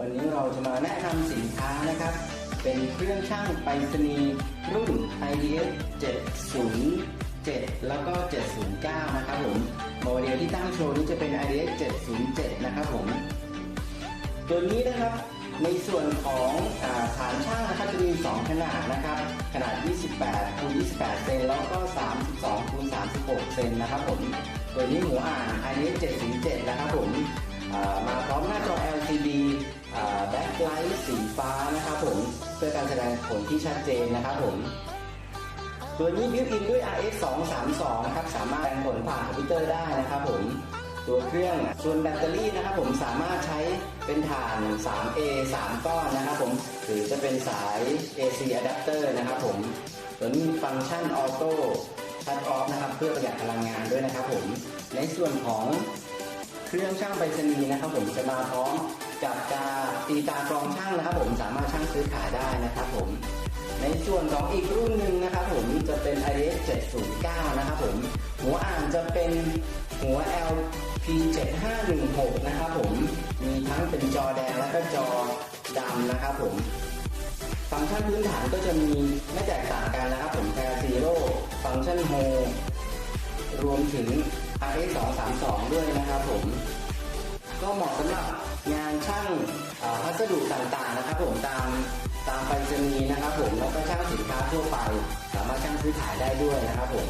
วันนี้เราจะมาแนะนำสินค้านะครับ เป็นเครื่องช่างไปรษณีย์รุ่น IDS 707 แล้วก็ 709 นะครับผมโมเดลที่ตั้งโชว์นี้จะเป็น IDS 707 นะครับผม ตัวนี้นะครับในส่วนของอาฐานช่างนะครับจะมี 2 ขนาดนะครับ ขนาด 28คูณ28 เซนแล้วก็ 32คูณ36 เซนนะครับผม ตัวนี้หัวอ่าน ids 707 นะครับผม สีฟ้านะครับผมเพื่อการแสดงผลที่ชัดเจนนะครับผมตัวนี้บิวอินด้วย RX 232นะครับสามารถแปลงผลผ่านคอมพิวเตอร์ได้นะครับผมตัวเครื่องส่วนแบตเตอรี่นะครับผมสามารถใช้เป็นถ่าน 3A 3 ก้อนนะครับผมหรือจะเป็นสาย AC adapter นะครับผมตัวนี้ฟังก์ชันออโต้ชัดออฟนะครับเพื่อประหยัดพลังงานด้วยนะครับผมในส่วนของเครื่องช่างไปรษณีย์นะครับผมจะมาพร้อม กับกาตีตากรองช่างนะครับ ผมสามารถช่างซื้อขายได้นะครับผมในส่วนของอีกรุ่นหนึ่งนะครับ ผมจะเป็น IS 709 นะครับผมหัวอ่านจะเป็นหัว LP 7516 นะครับผมมีทั้งเป็นจอแดงและก็จอดำนะครับผมฟังก์ชันพื้นฐานก็จะมีไม่แตกต่างกันนะครับผม Pair Zero ฟังก์ชัน Home รวมถึง RS 232 ด้วยนะครับผม ก็เหมาะสำหรับงานช่างพัสดุต่างๆนะครับ ผมตามตามไปรษณีย์นะครับ ผมแล้วก็ช่างสินค้าทั่วไป สามารถช่างซื้อขายได้ด้วยนะครับผม